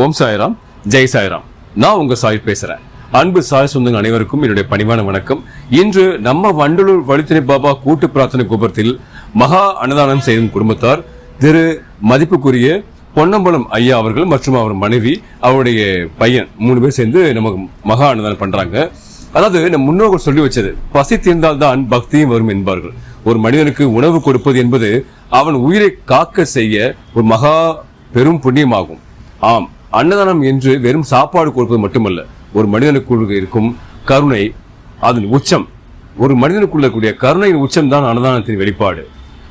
ஓம் சாய்ராம் ஜெய் சாய்ராம். நான் உங்க சாய் பேசுறேன். அன்பு சாய் சொந்தங்க அனைவருக்கும் என்னுடைய பணிவான வணக்கம். இன்று நம்ம வண்டலூர் வழித்துறை பாபா கூட்டு பிரார்த்தனை கோபுரத்தில் மகா அன்னதானம் செய்யும் குடும்பத்தார் திரு மதிப்புக்குரிய பொன்னம்பலம் ஐயா அவர்கள் மற்றும் அவர் மனைவி அவருடைய பையன் மூணு பேர் சேர்ந்து நமக்கு மகா அன்னதானம் பண்றாங்க. அதாவது நம் முன்னோர்கள் சொல்லி வச்சது பசி தீர்ந்தால்தான் பக்தியும் வரும் என்பார்கள். ஒரு மனிதனுக்கு உணவு கொடுப்பது என்பது அவன் உயிரை காக்க செய்ய ஒரு மகா பெரும் புண்ணியமாகும். ஆம் அன்னதானம் என்று வெறும் சாப்பாடு கொடுப்பது மட்டுமல்ல ஒரு மனிதனுக்குள் இருக்கும் கருணை அதன் உச்சம். ஒரு மனிதனுக்குள்ள கூடிய கருணையின் உச்சம் தான் அன்னதானத்தின் வெளிப்பாடு.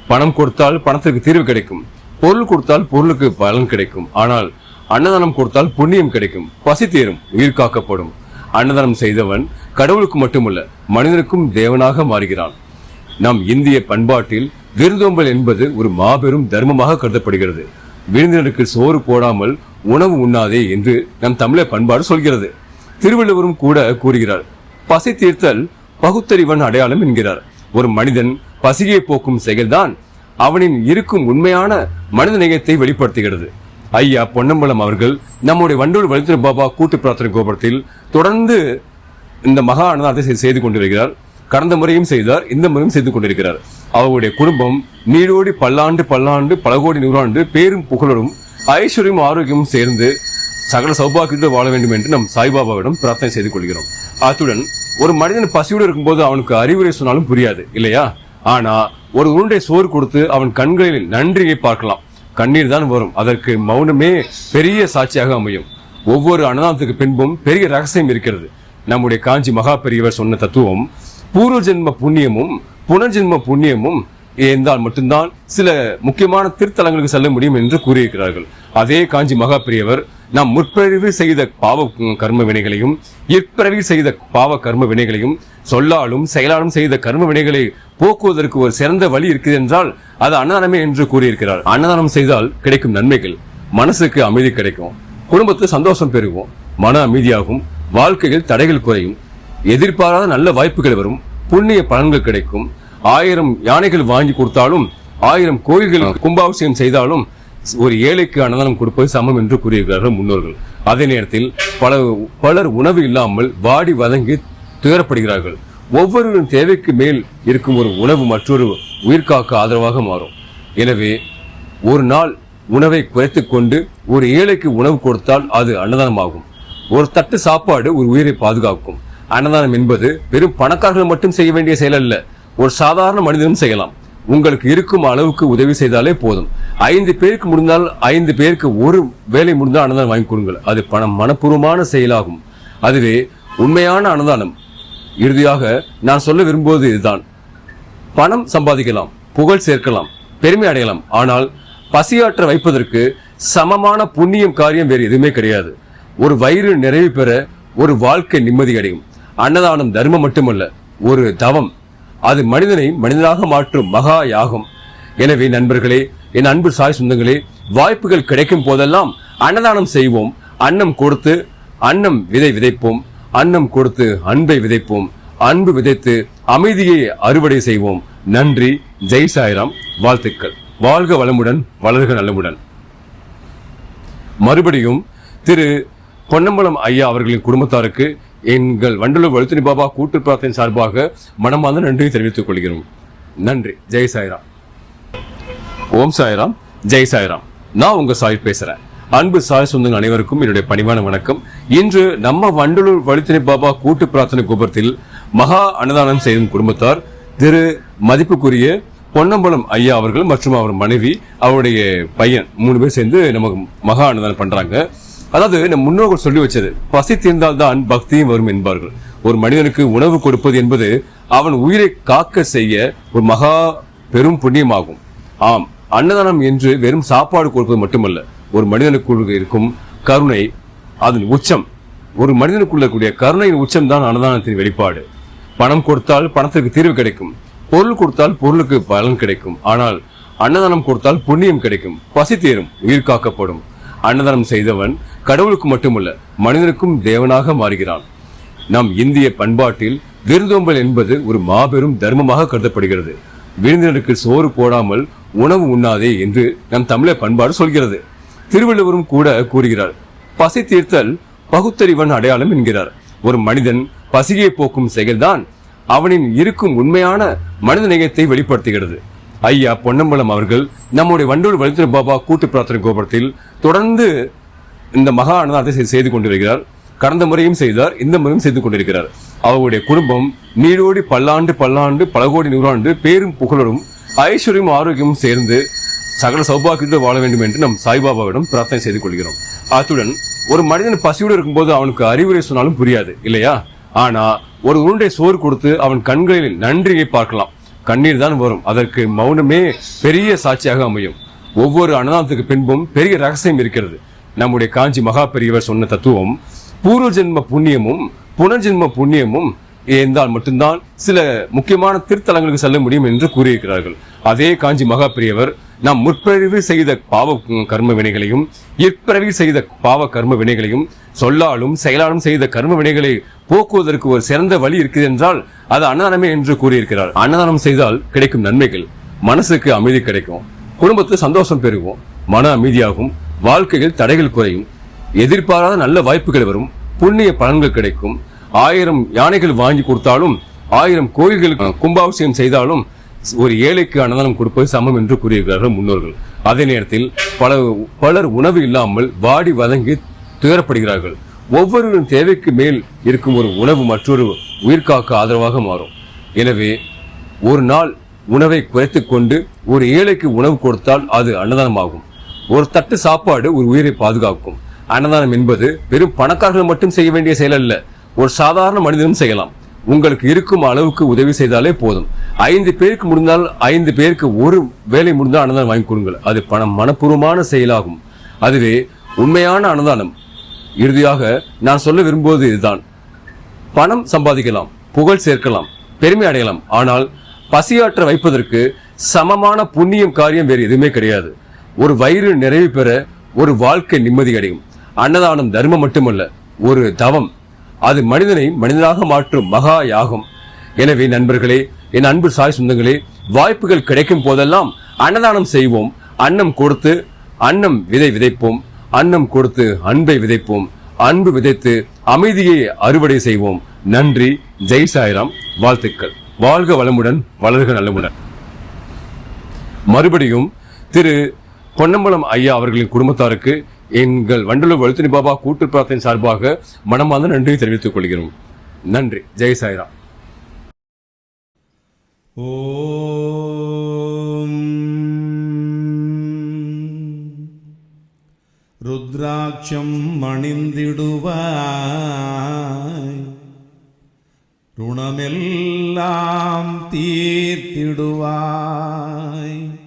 பணம் கொடுத்தால் பணத்திற்கு தீர்வு கிடைக்கும். பொருள் கொடுத்தால் பொருளுக்கு பலன் கிடைக்கும். ஆனால் அன்னதானம் கொடுத்தால் புண்ணியம் கிடைக்கும். பசி தீரும் உயிர் காக்கப்படும். அன்னதானம் செய்தவன் கடவுளுக்கு மட்டுமல்ல மனிதனுக்கும் தேவனாக மாறுகிறான். நம் இந்திய பண்பாட்டில் விருந்தோம்பல் என்பது ஒரு மாபெரும் தர்மமாக கருதப்படுகிறது. விருந்தினருக்கு சோறு போடாமல் உணவு உண்ணாதே என்று நம் தமிழர் பண்பாடு சொல்கிறது. திருவள்ளுவரும் கூட கூறுகிறார் பசி தீர்த்தல் பகுத்தறிவன் அடையாளம் என்கிறார். ஒரு மனிதன் பசியை போக்கும் செயல்தான் அவனின் இருக்கும் உண்மையான மனித நேயத்தை வெளிப்படுத்துகிறது. ஐயா பொன்னம்பலம் அவர்கள் நம்முடைய வண்டூர் வலித்திர பாபா கூட்டு பிரார்த்தனை கோபுரத்தில் தொடர்ந்து இந்த மகா அன்னதானத்தை செய்- செய்து கொண்டிருக்கிறார். கடந்த முறையும் செய்தார் இந்த முறையும் செய்து கொண்டிருக்கிறார். அவருடைய குடும்பம் நீடோடி பல்லாண்டு பல்லாண்டு பல கோடி நூறாண்டு பேரும் புகழரும் ஐஸ்வர்யம் ஆரோக்கியமும் சேர்ந்து சகல சௌபாக்கியத்தோடு வாழ வேண்டும் என்று நம் சாய்பாபாவிடம் பிரார்த்தனை செய்து கொள்கிறோம். அத்துடன் ஒரு மனிதன் பசியோடு இருக்கும்போது அவனுக்கு அறிவுரை சொன்னாலும் புரியாது இல்லையா? ஆனா ஒரு உருண்டை சோறு கொடுத்து அவன் கண்களில் நன்றியை பார்க்கலாம். கண்ணீர் தான் வரும். அதற்கு மௌனமே பெரிய சாட்சியாக அமையும். ஒவ்வொரு அன்னதானத்துக்கு பின்பும் பெரிய ரகசியம் இருக்கிறது. நம்முடைய காஞ்சி மகா பெரியவர் சொன்ன தத்துவம் பூர்வ ஜென்ம புண்ணியமும் புனர்ஜென்ம புண்ணியமும் இருந்தால் மட்டும்தான் சில முக்கியமான திருத்தலங்களுக்கு செல்ல முடியும் என்று கூறியிருக்கிறார்கள். அதே காஞ்சி மகா பெரியவர் நாம் முற்பிறவி செய்த பாவ கர்ம வினைகளையும் இற்பிறவி செய்த பாவ கர்ம வினைகளையும் சொல்லாலும் செயலாலும் செய்த கர்ம வினைகளை போக்குவதற்கு ஒரு சிறந்த வழி இருக்குது என்றால் அது அன்னதானமே என்று கூறியிருக்கிறார். அன்னதானம் செய்தால் கிடைக்கும் நன்மைகள் மனசுக்கு அமைதி கிடைக்கும் குடும்பத்து சந்தோஷம் பெருகும் மன அமைதியாகும் வாழ்க்கையில் தடைகள் குறையும் எதிர்பாராத நல்ல வாய்ப்புகள் வரும் புண்ணிய பலன்கள் கிடைக்கும் ஆயிரம் யானைகள் வாங்கி கொடுத்தாலும் ஆயிரம் கோயில்கள் கும்பாபிஷேகம் செய்தாலும் ஒரு ஏழைக்கு அன்னதானம் கொடுப்பது சமம் என்று கூறியிருக்கிறார்கள் முன்னோர்கள். அதே நேரத்தில் பல பலர் உணவு இல்லாமல் வாடி வதங்கி துயரப்படுகிறார்கள். ஒவ்வொருவரின் தேவைக்கு மேல் இருக்கும் ஒரு உணவு மற்றொரு உயிர்காக்க ஆதரவாக மாறும். எனவே ஒரு நாள் உணவை குறைத்துக் கொண்டு ஒரு ஏழைக்கு உணவு கொடுத்தால் அது அன்னதானமாகும். ஒரு தட்டு சாப்பாடு ஒரு உயிரை பாதுகாக்கும். அன்னதானம் என்பது வெறும் பணக்காரர்கள் மட்டும் செய்ய வேண்டிய செயல் அல்ல. ஒரு சாதாரண மனிதனும் செய்யலாம். உங்களுக்கு இருக்கும் அளவுக்கு உதவி செய்தாலே போதும். ஐந்து பேருக்கு முடிந்தால் ஐந்து பேருக்கு ஒரு வேலை முடிந்தால் அன்னதானம் வாங்கி கொடுங்கள். அது பணம் மனப்பூர்வமான செயலாகும். அதுவே உண்மையான அன்னதானம். இறுதியாக நான் சொல்ல விரும்புவது இதுதான். பணம் சம்பாதிக்கலாம் புகழ் சேர்க்கலாம் பெருமை அடையலாம். ஆனால் பசியாற்ற வைப்பதற்கு சமமான புண்ணியம் காரியம் வேறு எதுவுமே கிடையாது. ஒரு வயிறு நிறைவு பெற ஒரு வாழ்க்கை நிம்மதி அடையும். அன்னதானம் தர்மம் மட்டுமல்ல ஒரு தவம். அது மனிதனை மனிதனாக மாற்றும் மகா யாகம். எனவே நண்பர்களே என் அன்பு சாய் சொந்தங்களே வாய்ப்புகள் கிடைக்கும் போதெல்லாம் அன்னதானம் செய்வோம். அன்னம் கொடுத்து அன்னம் விதை விதைப்போம். அன்னம் கொடுத்து அன்பை விதைப்போம். அன்பு விதைத்து அமைதியை அறுவடை செய்வோம். நன்றி. ஜெய் சாய்ராம். வாழ்த்துக்கள். வாழ்க வளமுடன் வளர்க நலமுடன். மறுபடியும் திரு பொன்னம்பலம் ஐயா அவர்களின் குடும்பத்தாருக்கு எங்கள் வண்டலூர் வழுத்தினி பாபா கூட்டு பிரார்த்தனை சார்பாக மனமார்ந்த நன்றியை தெரிவித்துக் கொள்கிறோம். நன்றி. ஜெய் சாய்ராம். ஓம் சாய்ராம். ஜெய் சாய்ராம். நான் உங்க சாய் பேசுறேன். அன்பு சாய் சொந்தங்கள் அனைவருக்கும் என்னுடைய பணிவான வணக்கம். இன்று நம்ம வண்டலூர் வழித்தினை பாபா கூட்டு பிரார்த்தனை கோபுரத்தில் மகா அன்னதானம் செய்யும் குடும்பத்தார் திரு மதிப்புக்குரிய பொன்னம்பலம் ஐயா அவர்கள் மற்றும் அவர் மனைவி அவருடைய பையன் மூணு பேர் சேர்ந்து நமக்கு மகா அன்னதானம் பண்றாங்க. அதாவது நம் முன்னோர்கள் சொல்லி வச்சது பசி தீர்ந்தால் தான் பக்தியும் வரும் என்பார்கள். ஒரு மனிதனுக்கு உணவு கொடுப்பது என்பது அவன் உயிரை காக்க செய்ய ஒரு மகா பெரும் புண்ணியமாகும். ஆம் அன்னதானம் என்று வெறும் சாப்பாடு கொடுப்பது மட்டுமல்ல ஒரு மனிதனுக்குள் இருக்கும் கருணை அதன் உச்சம். ஒரு மனிதனுக்குள்ள கூடிய கருணையின் உச்சம் தான் அன்னதானத்தின் வெளிப்பாடு. பணம் கொடுத்தால் பணத்திற்கு தீர்வு கிடைக்கும். பொருள் கொடுத்தால் பொருளுக்கு பலன் கிடைக்கும். ஆனால் அன்னதானம் கொடுத்தால் புண்ணியம் கிடைக்கும். பசி தீரும் உயிர் காக்கப்படும். அன்னதானம் செய்தவன் கடவுளுக்கு மட்டுமல்ல மனிதனுக்கும் தேவனாக மாறுகிறான். நம் இந்திய பண்பாட்டில் விருந்தோம்பல் என்பது ஒரு மாபெரும் தர்மமாக கருதப்படுகிறது. விருந்தினருக்கு சோறு போடாமல் உணவு உண்ணாதே என்று நம் தமிழர் பண்பாடு சொல்கிறது. திருவள்ளுவரும் கூட கூறுகிறார் பசி தீர்த்தல் பகுத்தறிவன் அடையாளம் என்கிறார். ஒரு மனிதன் பசியை போக்கும் செயல்தான் அவனின் இருக்கும் உண்மையான மனித நேயத்தை வெளிப்படுத்துகிறது. ஐயா பொன்னம்பலம் அவர்கள் நம்முடைய வண்டூர் வழித்திர பாபா கூட்டு பிரார்த்தனை கோபுரத்தில் தொடர்ந்து இந்த மகா அன்னதானத்தை செய்து கொண்டிருக்கிறார். கடந்த முறையும் செய்தார் இந்த முறையும் செய்து கொண்டிருக்கிறார். அவருடைய குடும்பம் நீடோடி பல்லாண்டு பல்லாண்டு பல கோடி நூறாண்டு பேரும் புகழரும் ஐஸ்வர்யம் ஆரோக்கியமும் சேர்ந்து சகல சௌபாகியத்தோடு வாழ வேண்டும் என்று நம் சாய்பாபாவிடம் பிரார்த்தனை செய்து கொள்கிறோம். அத்துடன் ஒரு மனிதன் பசியோடு இருக்கும்போது அவனுக்கு அறிவுரை சொன்னாலும் புரியாது இல்லையா? ஆனா ஒரு உருண்டை சோறு கொடுத்து அவன் கண்களில் நன்றியை பார்க்கலாம். கண்ணீர் தான் வரும். அதற்கு மௌனமே பெரிய சாட்சியாக அமையும். ஒவ்வொரு அன்னதானத்துக்கு பின்பும் பெரிய ரகசியம் இருக்கிறது. நம்முடைய காஞ்சி மகா பெரியவர் சொன்ன தத்துவம் பூர்வ ஜென்ம புண்ணியமும் புனர்ஜென்ம புண்ணியமும் இருந்தால் மட்டும்தான் சில முக்கியமான திருத்தலங்களுக்கு செல்ல முடியும் என்று கூறியிருக்கிறார்கள். அதே காஞ்சி மகா பெரியவர் நாம் முற்பிறவி செய்த பாவ கர்ம வினைகளையும் இற்பிறவி செய்த பாவ கர்ம வினைகளையும் சொல்லாலும் செயலாலும் செய்த கர்ம வினைகளை போக்குவதற்கு ஒரு சிறந்த வழி இருக்குது என்றால் அது அன்னதானமே என்று கூறியிருக்கிறார். அன்னதானம் செய்தால் கிடைக்கும் நன்மைகள் மனசுக்கு அமைதி கிடைக்கும் குடும்பத்தில் சந்தோஷம் பெருகும் மன அமைதியாகும் வாழ்க்கையில் தடைகள் குறையும் எதிர்பாராத நல்ல வாய்ப்புகள் வரும் புண்ணிய பலன்கள் கிடைக்கும் ஆயிரம் யானைகள் வாங்கி கொடுத்தாலும் ஆயிரம் கோயில்களுக்கு கும்பாபிஷேகம் செய்தாலும் ஒரு ஏழைக்கு அன்னதானம் கொடுப்பது சமம் என்று கூறியிருக்கிறார்கள் முன்னோர்கள். அதே நேரத்தில் பல பலர் உணவு இல்லாமல் வாடி வதங்கி துயரப்படுகிறார்கள். ஒவ்வொருவரின் தேவைக்கு மேல் இருக்கும் ஒரு உணவு மற்றொரு உயிர்காக்க ஆதரவாக மாறும். எனவே ஒரு நாள் உணவை குறைத்து கொண்டு ஒரு ஏழைக்கு உணவு கொடுத்தால் அது அன்னதானமாகும். ஒரு தட்டு சாப்பாடு ஒரு உயிரை பாதுகாக்கும். அன்னதானம் என்பது வெறும் பணக்காரர்கள் மட்டும் செய்ய வேண்டிய செயல் அல்ல ஒரு சாதாரண மனிதனும் செய்யலாம். உங்களுக்கு இருக்கும் அளவுக்கு உதவி செய்தாலே போதும். ஐந்து பேருக்கு முடிந்தால் ஐந்து பேருக்கு ஒரு வேலை முடிந்தால் அன்னதானம் வாங்கி கொடுங்கள். அது பணம் மனப்பூர்வமான செயலாகும். அதுவே உண்மையான அன்னதானம். இறுதியாக நான் சொல்ல விரும்புவது இதுதான். பணம் சம்பாதிக்கலாம் புகழ் சேர்க்கலாம் பெருமை அடையலாம். ஆனால் பசியாற்ற வைப்பதற்கு சமமான புண்ணியம் காரியம் வேறு எதுவுமே கிடையாது. ஒரு வயிறு நிறைவு பெற ஒரு வாழ்க்கை நிம்மதி கிடைக்கும் அன்னதானம் தர்மம் மட்டுமல்ல ஒரு தவம். அது மனிதனை மனிதனாக மாற்றும் மகா யாகம். எனவே நண்பர்களே என் அன்பு சாய் சொந்தங்களே வாய்ப்புகள் கிடைக்கும் போதெல்லாம் அன்னதானம் செய்வோம். அன்னம் கொடுத்து அன்னம் விதை விதைப்போம். அன்னம் கொடுத்து அன்பை விதைப்போம். அன்பு விதைத்து அமைதியை அறுவடை செய்வோம். நன்றி. ஜெய் சாய்ராம். வாழ்த்துக்கள். வாழ்க வளமுடன் வளர்க நலமுடன் மறுபடியும் திரு பொன்னம்பலம் ஐயா அவர்களின் குடும்பத்தாருக்கு எங்கள் வண்டலூர் வலுத்தினி பாபா கூட்டு பிரார்த்தனை சார்பாக மனமார்ந்த நன்றி தெரிவித்துக் கொள்கிறோம். நன்றி. ஜெய் சாய்ராம். ருத்ராட்சம் மணிந்திடுவாய் ருணமெல்லாம் தீர்த்திடுவாய்.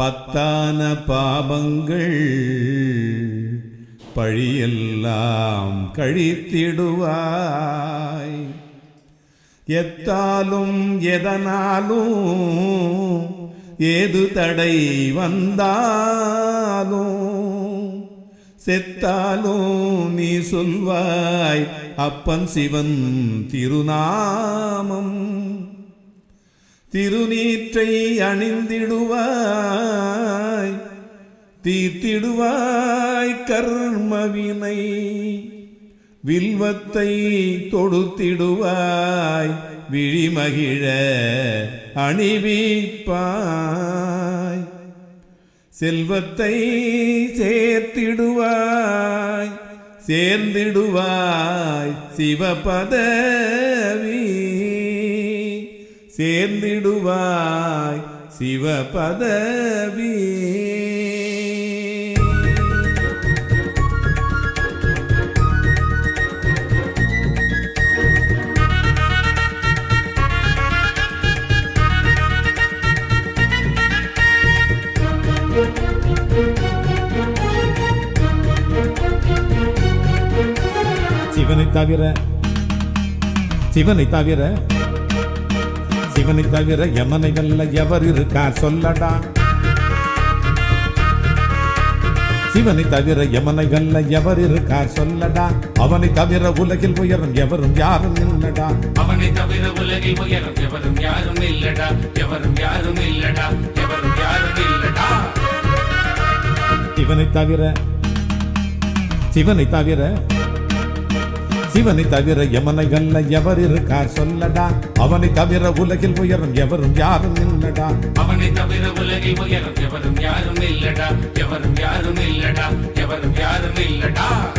பத்தான பாபங்கள் பழியெல்லாம் கழித்திடுவாய். எத்தாலும் எதனாலும் ஏது தடை வந்தாலும் செத்தாலும் நீ சொல்வாய் அப்பன் சிவன் திருநாமம். திருநீற்றை அணிந்திடுவாய் தீர்த்திடுவாய் கர்மவினை. வில்வத்தை தொடுத்திடுவாய் விழிமகிழ அணிவிப்பாய். செல்வத்தை சேர்த்திடுவாய் சேர்ந்திடுவாய் சிவபதவி. சேர்ந்திடுவாய் சிவபதவி. சிவனை தவிர சிவனை தவிர சிவனை தவிர யமனை வெல்ல எவர் இருக்கார் சொல்லடா. சிவனை தவிர யமனை வெல்ல எவர் இருக்கார் சொல்லடா. அவனை தவிர உலகில் உயரும் எவரும் யாரும் இல்லடா. அவனை தவிர உலகில் உயரும் எவரும் யாரும் இல்லடா. எவரும் யாரும் இல்லடா. எவரும் யாரும் இல்லடா. சிவனை தவிர சிவனை தவிர சிவனை தவிர எமனை வெல்ல எவர் இருக்கார் சொல்லடா. அவனை தவிர உலகில் உயரும் எவரும் யாரும் இல்லடா. அவனை தவிர உலகில் உயரும் எவரும் யாரும் இல்லடா. எவரும் யாரும் இல்லடா. எவரும் யாரும் இல்லடா.